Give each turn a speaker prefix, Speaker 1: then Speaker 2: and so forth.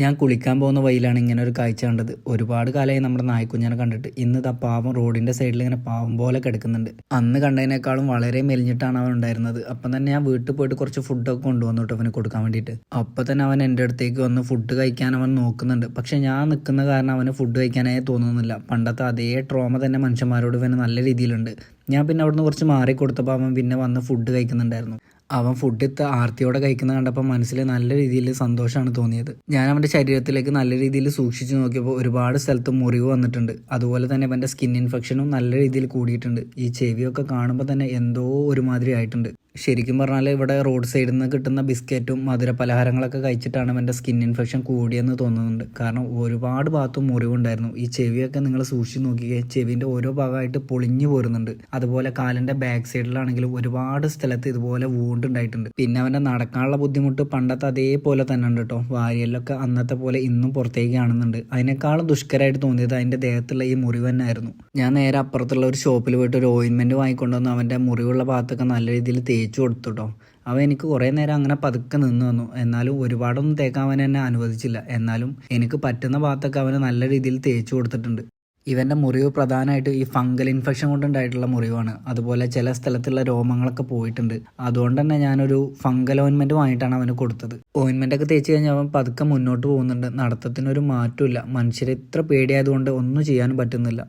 Speaker 1: ഞാൻ കുളിക്കാൻ പോകുന്ന വഴിയിലാണ് ഇങ്ങനെ ഒരു കാഴ്ച കണ്ടത്. ഒരുപാട് കാലമായി നമ്മുടെ നായ്ക്കുഞ്ഞിനെ കണ്ടിട്ട്. ഇന്ന് ദാ പാവം റോഡിന്റെ സൈഡിൽ ഇങ്ങനെ പാവം പോലെ കിടക്കുന്നുണ്ട്. അന്ന് കണ്ടതിനേക്കാളും വളരെ മെലിഞ്ഞിട്ടാണ് അവൻ ഉണ്ടായിരുന്നത്. അപ്പം തന്നെ ഞാൻ വീട്ടിൽ പോയിട്ട് കുറച്ച് ഫുഡൊക്കെ കൊണ്ടുവന്നു കേട്ടോ അവന് കൊടുക്കാൻ വേണ്ടിയിട്ട്. അപ്പം തന്നെ അവൻ എന്റെ അടുത്തേക്ക് വന്ന് ഫുഡ് കഴിക്കാൻ അവൻ നോക്കുന്നുണ്ട്. പക്ഷെ ഞാൻ നിൽക്കുന്ന കാരണം അവന് ഫുഡ് കഴിക്കാനായി തോന്നുന്നില്ല. പണ്ടത്തെ അതേ ട്രോമ തന്നെ മനുഷ്യന്മാരോട് ഇവന് നല്ല രീതിയിലുണ്ട്. ഞാൻ പിന്നെ അവിടുന്ന് കുറച്ച് മാറി കൊടുത്തപ്പോൾ അവൻ പിന്നെ വന്ന് ഫുഡ് കഴിക്കുന്നുണ്ടായിരുന്നു. അവൻ ഫുഡ് ഇത്ത ആർത്തിയോടെ കഴിക്കുന്ന കണ്ടപ്പോൾ മനസ്സിൽ നല്ല രീതിയിൽ സന്തോഷമാണ് തോന്നിയത്. ഞാൻ അവന്റെ ശരീരത്തിലേക്ക് നല്ല രീതിയിൽ സൂക്ഷിച്ചു നോക്കിയപ്പോൾ ഒരുപാട് സ്ഥലത്ത് മുറിവ് വന്നിട്ടുണ്ട്. അതുപോലെ തന്നെ അവന്റെ സ്കിൻ ഇൻഫെക്ഷനും നല്ല രീതിയിൽ കൂടിയിട്ടുണ്ട്. ഈ ചെവിയൊക്കെ കാണുമ്പോൾ തന്നെ എന്തോ ഒരുമാതിരി ആയിട്ടുണ്ട്. ശരിക്കും പറഞ്ഞാൽ ഇവിടെ റോഡ് സൈഡിൽ നിന്ന് കിട്ടുന്ന ബിസ്ക്കറ്റും മധുര പലഹാരങ്ങളൊക്കെ കഴിച്ചിട്ടാണ് അവന്റെ സ്കിൻ ഇൻഫെക്ഷൻ കൂടിയെന്ന് തോന്നുന്നുണ്ട്. കാരണം ഒരുപാട് ഭാഗത്തും മുറിവുണ്ടായിരുന്നു ഈ ചെവിയൊക്കെ നിങ്ങൾ സൂക്ഷിച്ച് നോക്കിയേ ചെവിന്റെ ഓരോ ഭാഗമായിട്ട് പൊളിഞ്ഞു പോരുന്നുണ്ട്. അതുപോലെ കാലിന്റെ ബാക്ക് സൈഡിലാണെങ്കിലും ഒരുപാട് സ്ഥലത്ത് ഇതുപോലെ വൂണ്ടുണ്ടായിട്ടുണ്ട് പിന്നെ അവന്റെ നടക്കാനുള്ള ബുദ്ധിമുട്ട് പണ്ടത്തെ അതേപോലെ തന്നെ ഉണ്ട് കേട്ടോ. വാരിയലൊക്കെ അന്നത്തെ പോലെ ഇന്നും പുറത്തേക്ക് കാണുന്നുണ്ട്. അതിനേക്കാളും ദുഷ്കരമായിട്ട് തോന്നിയത് അതിന്റെ ദേഹത്തുള്ള ഈ മുറിവ് തന്നെയായിരുന്നു. ഞാൻ നേരെ അപ്പുറത്തുള്ള ഒരു ഷോപ്പിൽ പോയിട്ട് ഒരു ഓയിൻമെന്റ് വാങ്ങിക്കൊണ്ടുവന്ന് അവന്റെ മുറിവുള്ള ഭാഗത്തൊക്കെ നല്ല രീതിയിൽ തേച്ചു കൊടുത്തു കേട്ടോ. അവൻ എനിക്ക് കുറേ നേരം അങ്ങനെ പതുക്കെ നിന്ന് വന്നു. എന്നാലും ഒരുപാടൊന്നും തേക്കാൻ അവൻ എന്നെ അനുവദിച്ചില്ല. എന്നാലും എനിക്ക് പറ്റുന്ന ഭാഗത്തൊക്കെ അവന് നല്ല രീതിയിൽ തേച്ചു കൊടുത്തിട്ടുണ്ട്. ഇവന്റെ മുറിവ് പ്രധാനമായിട്ട് ഈ ഫംഗൽ ഇൻഫെക്ഷൻ കൊണ്ടുണ്ടായിട്ടുള്ള മുറിവാണ്. അതുപോലെ ചില സ്ഥലത്തുള്ള രോമങ്ങളൊക്കെ പോയിട്ടുണ്ട്. അതുകൊണ്ട് തന്നെ ഞാനൊരു ഫംഗൽ ഓയിൻമെന്റ് വാങ്ങിയിട്ടാണ് അവന് കൊടുത്തത്. ഓയിൻമെന്റ് ഒക്കെ തേച്ച് കഴിഞ്ഞാൽ അവൻ പതുക്കെ മുന്നോട്ട് പോകുന്നുണ്ട്. നടത്തത്തിനൊരു മാറ്റമില്ല മനുഷ്യരെ ഇത്ര പേടിയായതുകൊണ്ട് ഒന്നും ചെയ്യാനും പറ്റുന്നില്ല.